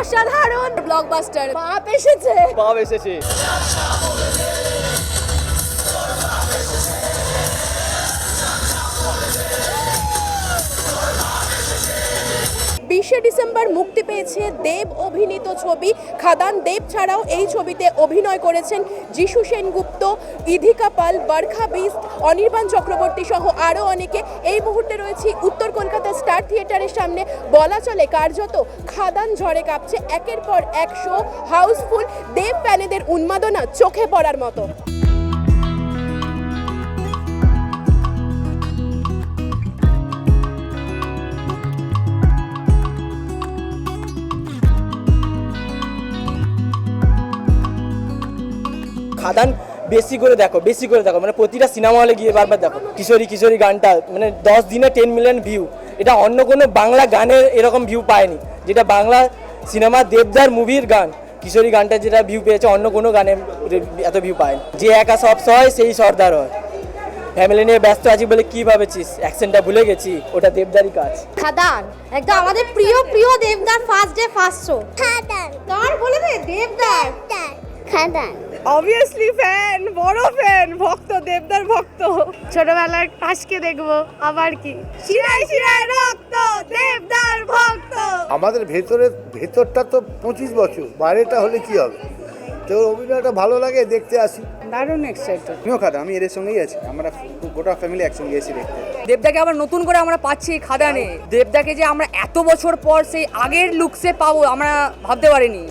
অসাধারণ। ব্লকবাস্টার পাপ এসেছে। পাপ এসেছে। ডিসেম্বর মুক্তি পেয়েছে দেব অভিনীত ছবি খাদান। দেব ছাড়াও এই ছবিতে অভিনয় করেছেন যিশু সেনগুপ্ত, ইধিকা পাল, বরখা বিস্ট, অনির্বাণ চক্রবর্তী সহ আরও অনেকে। এই মুহূর্তে রয়েছি উত্তর কলকাতা স্টার থিয়েটারের সামনে। বলা চলে কার্যত খাদান ঝড়ে কাঁপছে একের পর এক শো হাউসফুল। দেব ফ্যানেদের উন্মাদনা চোখে পড়ার মতো। খাদান বেশি করে দেখো বেশি করে দেখো। মানে প্রতিটা সিনেমা হলে গিয়ে বারবার দেখো কিশোরী কিশোরী গানটা মানে দশ দিনে টেন মিলিয়ন ভিউ এটা অন্য কোনো বাংলা গানের এরকম ভিউ পায়নি যেটা বাংলা সিনেমা দেবদার মুভির গান। কিশোরী গানটা যেটা ভিউ পেয়েছে অন্য কোনো গানে এত ভিউ পায়নি। যে একা সব সয় সেই সর্দার হয়। ফ্যামিলি নিয়ে ব্যস্ত আছি বলে কি ভাবেছিস? অ্যাকশনটা ভুলে গেছি ওটা দেবদারই কাজ। খাদান একদম আমাদের প্রিয় প্রিয় দেবদার first day first show Khadaan. তার বলে দে? দেবদার। খাদান। অবভিয়াসলি ফ্যান বড় ফ্যান ভক্ত দেবদার ভক্ত। ছোটবেলার আজকে দেখব আবার কি? শিরায় শিরায় রক্ত দেবদার ভক্ত। আমাদের ভেতরে ভেতরটা তো পঁচিশ বছর বাইরেটা হলে কি হবে? তো অভিনয়টা ভালো লাগে দেখতে আসি। দারুণ এক্সাইটেড আমিও খাদা আমি এদের সঙ্গেই আছি। আমরা গোটা ফ্যামিলি একসঙ্গে এসে দেখতে। দেবদাকে আবার নতুন করে আমরা পাচ্ছি এই খাদানে। দেবদাকে যে আমরা এত বছর পর সেই আগের লুকসে পাবো আমরা ভাবতে পারিনি।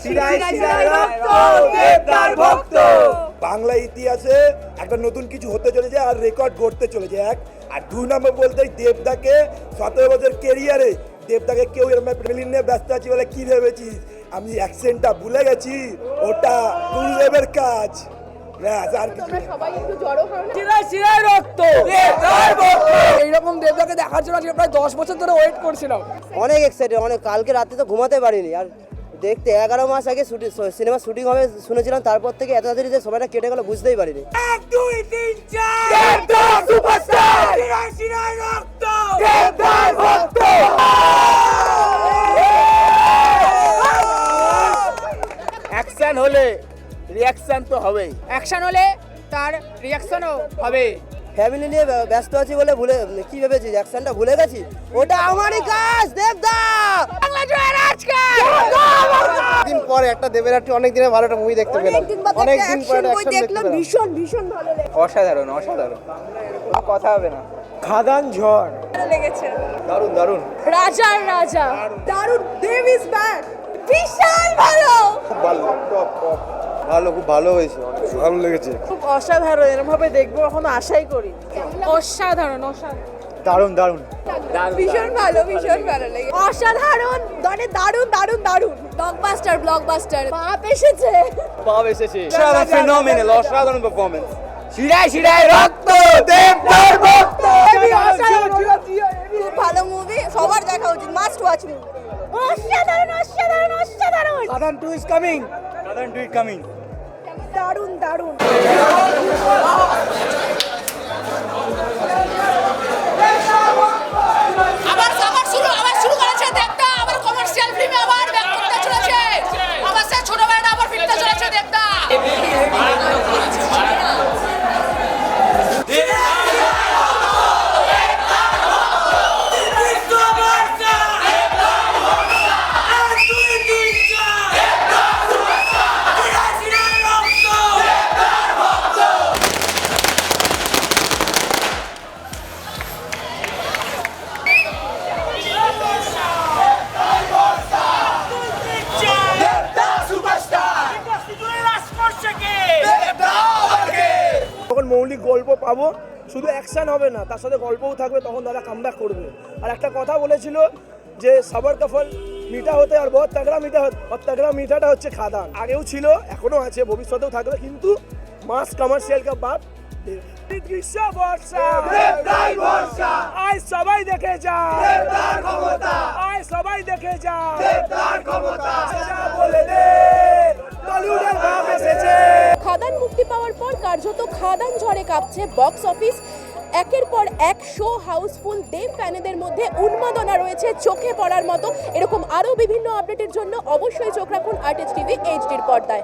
বাংলা ইতিহাসে একটা নতুন কিছু হতে চলেছে আর রেকর্ড গড়তে চলেছে এক। আর দু নম্বর বলতে দেবদাকে সতেরো বছর কেরিয়ারে দেবদাকে কেউ এরকম ফিল্ম নিয়ে ব্যস্ত আছি বলে কি ভেবেছিস? আমি অ্যাকসেন্টটা ভুলে গেছি। ওটা গুরুদেবের কাজ। এইরকম দেবদাকে দেখার জন্য আজকে প্রায় দশ বছর ধরে ওয়েট করছিলাম। অনেক এক্সাইটেড অনেক কালকে রাতে তো ঘুমাতে পারিনি। আর দেখতে এগারো মাস আগে শুটিং সিনেমা শুটিং হবে শুনেছিলাম তারপর থেকে এত তাড়াতাড়ি যে সময়টা কেটে গেল বুঝতেই পারিনি। অ্যাকশন হলে রিয়াকশন তো হবেই। অ্যাকশন হলে তার রিয়াকশনও হবে। ফ্যামিলি নিয়ে ব্যস্ত আছি বলে ভুলে কি ভেবেছিস? অ্যাকশনটা ভুলে গেছি? ওটা আমারই কাজ দেবদা! দিন পরে একটা দেবের একটি অনেক দিনে ভালো একটা মুভি দেখতে পেলাম। অনেক দিন পরে একটা পেলাম। ভীষণ ভীষণ ভালো অসাধারণ অসাধারণ। কথা হবে না। খাদান ঝড়। লেগেছে। দারুণ দারুণ। রাজার রাজা। দারুণ। দেব ইজ ব্যাক বিশাল ভালো। ভালো। ভালো খুব ভালো হয়েছে অনেক। ভালো লেগেছে। খুব অসাধারণ এরকম ভাবে দেখব এখনও আশাই করি। অসাধারণ অসাধারণ। দারুণ দারুণ। ভীষণ ভালো ভীষণ ভালো লেগেছে। অসাধারণ মানে দারুণ দারুণ দারুণ। ব্লকবাস্টার ব্লকবাস্টার বাপ এসেছে। পাপ এসেছে। ফেনোমেনাল অসাধারণ পারফরমেন্স শিরায় শিরায় রক্ত দেবদার ভক্ত খুব ভালো মুভি সবার দেখা উচিত মাস্ট ওয়াচ মুভি অসাধারণ অসাধারণ অসাধারণ। Khadaan two is coming Khadaan two is coming দারুণ দারুণ। আবার মৌলিক গল্প পাবো শুধু অ্যাকশন হবে না তার সাথে গল্পও থাকবে তখন দাদা কামব্যাক করবে। আর একটা কথা বলেছিল যে সাবার কাফল মিঠা হতে আর বহুত তাগড়া মিঠা হতে আর তাগড়া মিঠাটা হচ্ছে খাদান। আগেও ছিল এখনও আছে ভবিষ্যতেও থাকবে কিন্তু মাস কমার্শিয়াল কা বাপ গ্রীষ্ম বর্ষা। আয় সবাই দেখে যা আয় সবাই দেখে যা বলে দে বাপ এসেছে। খাদান মুক্তি পাওয়ার পর কার্যত খাদান ঝড়ে কাঁপছে বক্স অফিস। একের পর এক শো হাউসফুল দেব ফ্যানেদের মধ্যে উন্মাদনা রয়েছে, চোখে পড়ার মতো। এরকম আরও বিভিন্ন আপডেটের জন্য অবশ্যই চোখ রাখুন আর্টিস্ট টিভি এইচডির পর্দায়।